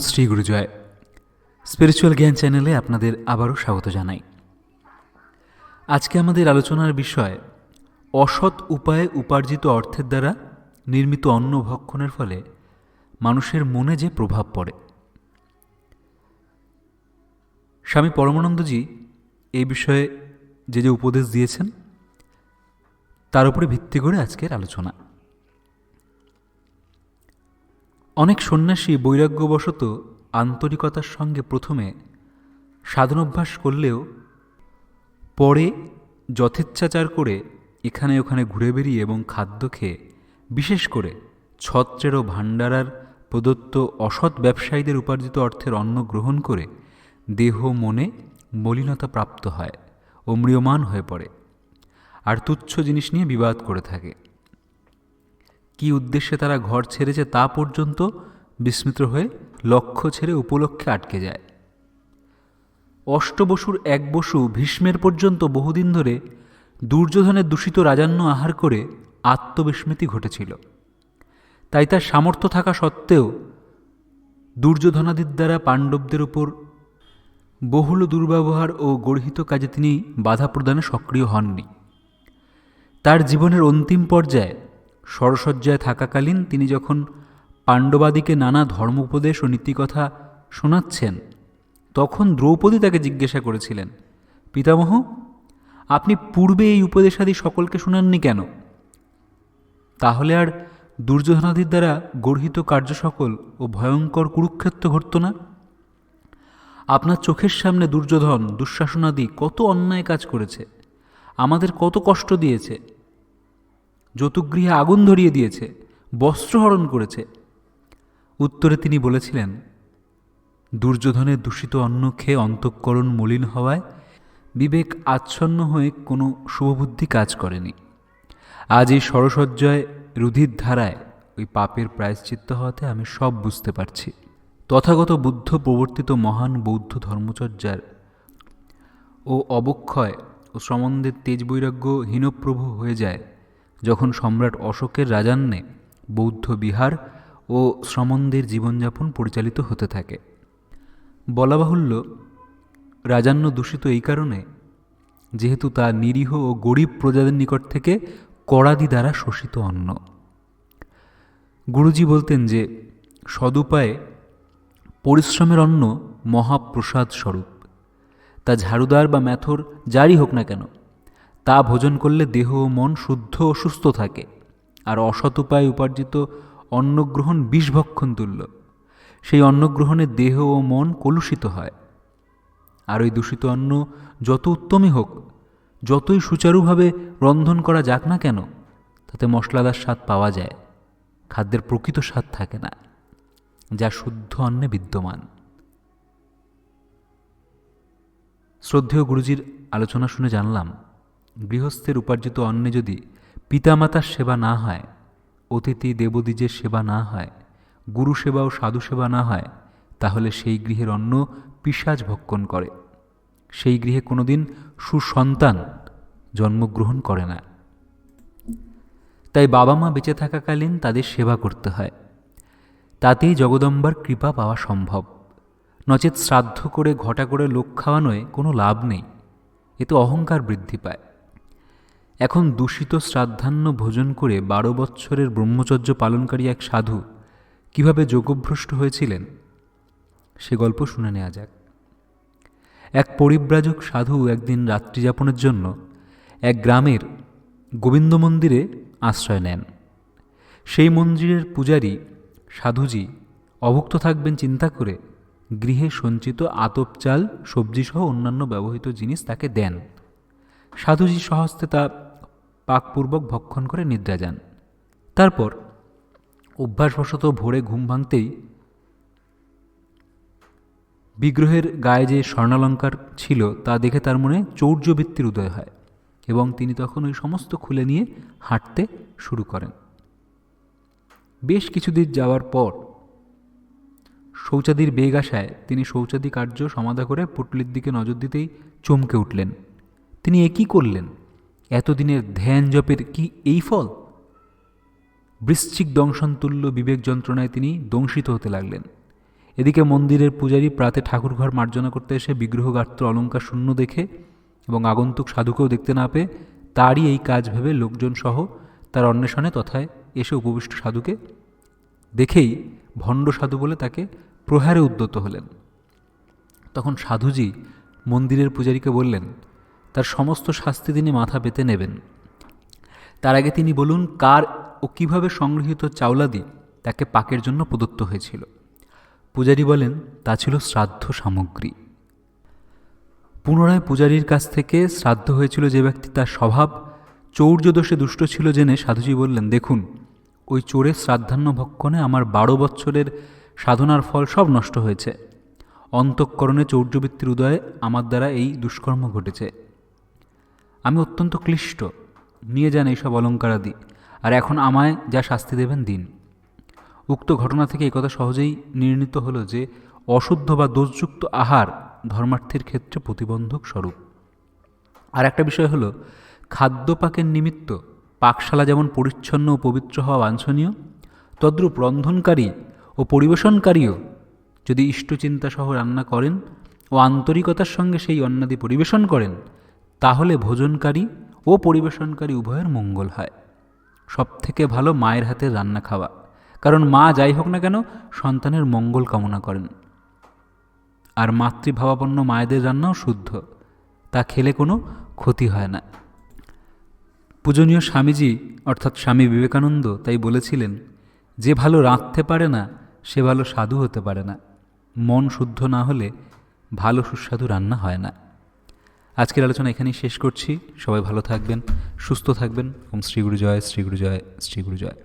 Shri গুরুজয় spiritual জ্ঞান চ্যানেলে আপনাদের আবারও স্বাগত জানাই। আজকে আমাদের আলোচনার বিষয়, অসৎ উপায়ে উপার্জিত অর্থের দ্বারা নির্মিত অন্ন ভক্ষণের ফলে মানুষের মনে যে প্রভাব পড়ে। স্বামী পরমানন্দজি এই বিষয়ে যে যে উপদেশ দিয়েছেন, তার উপরে ভিত্তি করে আজকের আলোচনা। অনেক সন্ন্যাসী বৈরাগ্যবশত আন্তরিকতার সঙ্গে প্রথমে সাধনাভ্যাস করলেও পরে যথেচ্ছাচার করে এখানে ওখানে ঘুরে বেরিয়ে এবং খাদ্য খেয়ে, বিশেষ করে ছত্রের ও ভাণ্ডারার প্রদত্ত অসৎ ব্যবসায়ীদের উপার্জিত অর্থের অন্ন গ্রহণ করে দেহ, মনে মলিনতা প্রাপ্ত হয় ও ম্রিয়মান হয়ে পড়ে। আর তুচ্ছ জিনিস নিয়ে বিবাদ করে থাকে। কি উদ্দেশ্যে তারা ঘর ছেড়েছে তা পর্যন্ত বিস্মিত হয়ে লক্ষ্য ছেড়ে উপলক্ষে আটকে যায়। অষ্টবসুর এক বসু ভীষ্মের পর্যন্ত বহুদিন ধরে দুর্যোধনের দূষিত রাজান্য আহার করে আত্মবিস্মৃতি ঘটেছিল। তাই তার সামর্থ্য থাকা সত্ত্বেও দুর্যোধনাদির দ্বারা পাণ্ডবদের উপর বহুল দুর্ব্যবহার ও গর্হিত কাজে তিনি বাধা প্রদানে সক্রিয় হননি। তার জীবনের অন্তিম পর্যায়ে সরসজ্জায় থাকাকালীন তিনি যখন পাণ্ডবাদিকে নানা ধর্ম উপদেশ ও নীতিকথা শোনাচ্ছেন, তখন দ্রৌপদী তাকে জিজ্ঞাসা করেছিলেন, পিতামহ, আপনি পূর্বে এই উপদেশাদি সকলকে শোনাননি কেন? তাহলে আর দুর্যোধনাদির দ্বারা গর্হিত কার্য সকল ও ভয়ঙ্কর কুরুক্ষেত্র ঘটত না? আপনার চোখের সামনে দুর্যোধন, দুঃশাসনাদি কত অন্যায় কাজ করেছে, আমাদের কত কষ্ট দিয়েছে যতুগৃহে আগুন ধরিয়ে দিয়েছে বস্ত্রহরণ করেছে। উত্তরে তিনি বলেছিলেন দুর্যোধনের দূষিত অন্ন খেয়ে অন্তঃকরণ মলিন হওয়ায় বিবেক আচ্ছন্ন হয়ে কোনো শুভবুদ্ধি কাজ করেনি। আজ এই সরসজ্জয় রুধির ধারায় ওই পাপের প্রায়শ্চিত্ত হওয়াতে আমি সব বুঝতে পারছি। তথাগত বুদ্ধ প্রবর্তিত মহান বৌদ্ধ ধর্মচর্যার ও অবক্ষয় ও শ্রমণদের তেজ বৈরাগ্য হীনপ্রভু হয়ে যায়। যখন সম্রাট অশোকের রাজান্নে বৌদ্ধ বিহার ও শ্রমণদের জীবনযাপন পরিচালিত হতে থাকে। বলা বাহুল্য রাজান্য দূষিত এই কারণে যেহেতু তা নিরীহ ও গরিব প্রজাদের নিকট থেকে কড়াদি দ্বারা শোষিত অন্ন। গুরুজি বলতেন যে, সদুপায়ে পরিশ্রমের অন্ন মহাপ্রসাদ স্বরূপ। তা ঝাড়ুদার বা ম্যাথর যারই হোক না কেন তা ভোজন করলে দেহ ও মন শুদ্ধ ও সুস্থ থাকে। আর অসৎ উপায়ে উপার্জিত অন্নগ্রহণ বিষভক্ষণ তুল্য। সেই অন্নগ্রহণে দেহ ও মন কলুষিত হয়। আর ওই দূষিত অন্ন যত উত্তমই হোক, যতই সুচারুভাবে রন্ধন করা যাক না কেন, তাতে মশলাদার স্বাদ পাওয়া যায়। খাদ্যের প্রকৃত স্বাদ থাকে না, যা শুদ্ধ অন্নে বিদ্যমান। শ্রদ্ধেয় গুরুজির আলোচনা শুনে জানলাম গৃহস্থের উপার্জিত অন্নে যদি পিতামাতার সেবা না হয়, অতিথি দেবদ্বীজের সেবা না হয়, গুরু সেবা ও সাধু সেবা না হয়, তাহলে সেই গৃহের অন্ন পিসাজ ভক্ষণ করে। সেই গৃহে কোনোদিন সুসন্তান জন্মগ্রহণ করে না। তাই বাবা মা বেঁচে থাকাকালীন তাদের সেবা করতে হয়। তাতেই জগদম্বার কৃপা পাওয়া সম্ভব। নচেত শ্রাদ্ধ করে, ঘটা করে লোক খাওয়ানোয় কোনো লাভ নেই। এতে অহংকার বৃদ্ধি পায়। এখন দূষিত শ্রাদ্ধান্ন ভোজন করে বারো বৎসরের ব্রহ্মচর্য পালনকারী এক সাধু কীভাবে যোগভ্রষ্ট হয়েছিলেন? সে গল্প শুনে নেওয়া যাক। এক পরিব্রাজক সাধু একদিন রাত্রিযাপনের জন্য এক গ্রামের গোবিন্দ মন্দিরে আশ্রয় নেন। সেই মন্দিরের পূজারী সাধুজি অভুক্ত থাকবেন চিন্তা করে গৃহে সঞ্চিত আতপ চাল সবজিসহ অন্যান্য ব্যবহৃত জিনিস তাকে দেন। সাধুজি সহস্তে তা পাকপূর্বক ভক্ষণ করে নিদ্রা যান। তারপর অভ্যাসবশত ভোরে ঘুম ভাঙতেই বিগ্রহের গায়ে যে স্বর্ণালঙ্কার ছিল তা দেখে তার মনে চৌর্যবৃত্তির উদয় হয় এবং তিনি তখন ওই সমস্ত খুলে নিয়ে হাঁটতে শুরু করেন। বেশ কিছুদিন যাওয়ার পর শৌচাদির বেগ আসায় তিনি শৌচাদি কার্য সমাধা করে পুটলির দিকে নজর দিতেই চমকে উঠলেন। তিনি এ কী করলেন? এতদিনের ধ্যান জপের কি এই ফল? বৃশ্চিক দংশন তুল্য বিবেক যন্ত্রণায় তিনি দংশিত হতে লাগলেন। এদিকে মন্দিরের পূজারী প্রাতে ঠাকুরঘর মার্জনা করতে এসে বিগ্রহ গাত্র অলঙ্কার শূন্য দেখে এবং আগন্তুক সাধুকেও দেখতে না পেয়ে তারই এই কাজ ভেবে লোকজন সহ তার অন্বেষণে তথায় এসে উপবিষ্ট সাধুকে দেখেই ভণ্ড সাধু বলে তাকে প্রহারে উদ্যত হলেন। তখন সাধুজি মন্দিরের পূজারীকে বললেন তার সমস্ত শাস্তি তিনি মাথা পেতে নেবেন। তার আগে তিনি বলুন, কার ও কীভাবে সংগৃহীত চাওলাদি তাকে পাকের জন্য প্রদত্ত হয়েছিল। পূজারী বলেন, তা ছিল শ্রাদ্ধ সামগ্রী। পুনরায় পূজারীর কাছ থেকে শ্রাদ্ধ হয়েছিল যে ব্যক্তি তার স্বভাব চৌর্য দোষে দুষ্ট ছিল জেনে সাধুজি বললেন, দেখুন, ওই চোরের শ্রাদ্ধান্ন ভক্ষণে আমার বারো বৎসরের সাধনার ফল সব নষ্ট হয়েছে। অন্তঃকরণে চৌর্যবৃত্তির উদয়ে আমার দ্বারা এই দুষ্কর্ম ঘটেছে। আমি অত্যন্ত ক্লিষ্ট। নিয়ে যান এইসব অলঙ্কারাদি। আর এখন আমায় যা শাস্তি দেবেন দিন। উক্ত ঘটনা থেকে একথা সহজেই নির্ণীত হলো যে, অশুদ্ধ বা দোষযুক্ত আহার ধর্মার্থীর ক্ষেত্রে প্রতিবন্ধক স্বরূপ। আর একটা বিষয় হলো, খাদ্যপাকের নিমিত্ত পাকশালা যেমন পরিচ্ছন্ন ও পবিত্র হওয়া বাঞ্ছনীয়, তদ্রূপ রন্ধনকারী ও পরিবেশনকারীও যদি ইষ্টচিন্তা সহ রান্না করেন ও আন্তরিকতার সঙ্গে সেই অন্নাদি পরিবেশন করেন তাহলে ভোজনকারী ও পরিবেশনকারী উভয়ের মঙ্গল হয়। সব থেকে ভালো মায়ের হাতে রান্না খাওয়া। কারণ মা যাই হোক না কেন সন্তানের মঙ্গল কামনা করেন। আর মাতৃভাবাপন্ন মায়েদের রান্নাও শুদ্ধ। তা খেলে কোনো ক্ষতি হয় না। পূজনীয় স্বামীজি, অর্থাৎ স্বামী বিবেকানন্দ, তাই বলেছিলেন, যে ভালো রাঁধতে পারে না, সে ভালো সাধু হতে পারে না। মন শুদ্ধ না হলে ভালো সুস্বাদু রান্না হয় না। আজকের আলোচনা এখানেই শেষ করছি। সবাই ভালো থাকবেন, সুস্থ থাকবেন ওম শ্রীগুরু জয় শ্রীগুরু জয় শ্রীগুরু জয়।